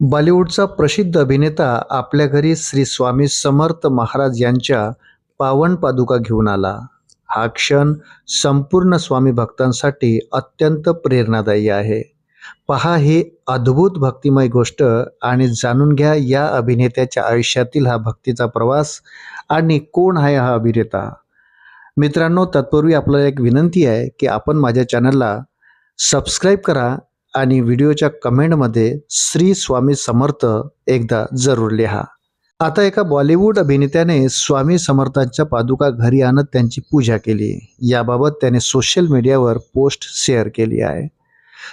बॉलिवूडचा प्रसिद्ध अभिनेता आपल्या घरी श्री स्वामी समर्थ महाराज यांच्या पावन पादुका घेऊन आला. हा क्षण संपूर्ण स्वामी भक्तांसाठी अत्यंत प्रेरणादायी आहे. पहा ही अद्भुत भक्तिमय गोष्ट आणि जाणून घ्या या अभिनेत्याच्या आयुष्यातील हा भक्तीचा प्रवास आणि कोण आहे हा अभिनेता. मित्रांनो तत्पूर्वी आपल्याला एक विनंती आहे की आपण माझ्या चॅनलला सबस्क्राईब करा आणि व्हिडिओच्या कमेंटमध्ये श्री स्वामी समर्थ एकदा जरूर लिहा. आता एका बॉलिवूड अभिनेत्याने स्वामी समर्थांच्या पादुका घरी आणत त्यांची पूजा केली. याबाबत त्याने सोशल मीडियावर पोस्ट शेअर केली आहे.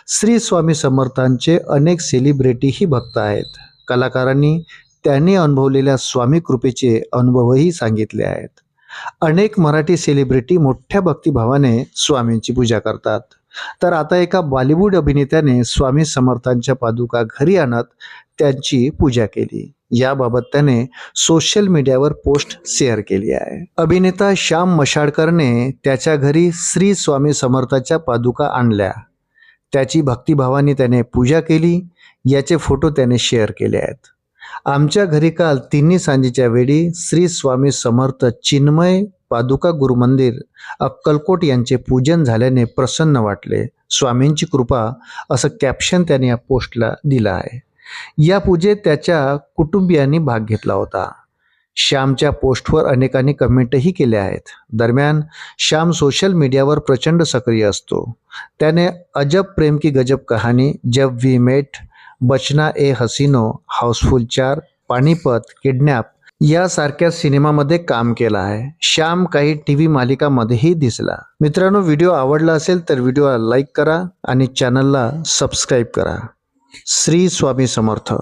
श्री स्वामी समर्थांचे अनेक सेलिब्रिटीही भक्त आहेत. कलाकारांनी त्यांनी अनुभवलेल्या स्वामी कृपेचे अनुभवही सांगितले आहेत. अनेक मराठी सेलिब्रिटी मोठ्या भक्तिभावाने स्वामींची पूजा करतात. तर आता एका बॉलिवूड अभिनेत्याने स्वामी समर्थांच्या पादुका घरी आणत त्यांची पूजा केली. याबाबत त्याने सोशल मीडियावर पोस्ट शेअर केली आहे. अभिनेता श्याम मशाडकरने त्याच्या घरी श्री स्वामी समर्थाच्या पादुका आणल्या. त्याची भक्तिभावाने त्याने पूजा केली. याचे फोटो त्याने शेअर केले आहेत. आमच्या घरी काल तिन्ही सांजेच्या वेळी श्री स्वामी समर्थ चिन्मय पादुका गुरुमंदिर अक्कलकोट यांचे पूजन झाल्याने प्रसन्न वाटले. स्वामींची कृपा असं कॅप्शन त्याने या पोस्टला दिलं आहे. या पूजेत त्याच्या कुटुंबियांनी भाग घेतला होता. श्यामच्या पोस्टवर अनेकांनी कमेंटही केल्या आहेत. दरम्यान श्याम सोशल मीडियावर प्रचंड सक्रिय असतो. त्याने अजब प्रेम की गजब कहाणी जब वी मेट बचना ए हसीनो हाऊसफुल चार पानिपत किडनॅप यासारख्या सिनेमामध्ये काम केलं आहे. श्याम काही टी व्ही मालिकामध्येही दिसला. मित्रांनो व्हिडिओ आवडला असेल तर व्हिडिओला लाईक करा आणि चॅनलला सबस्क्राईब करा. श्री स्वामी समर्थ.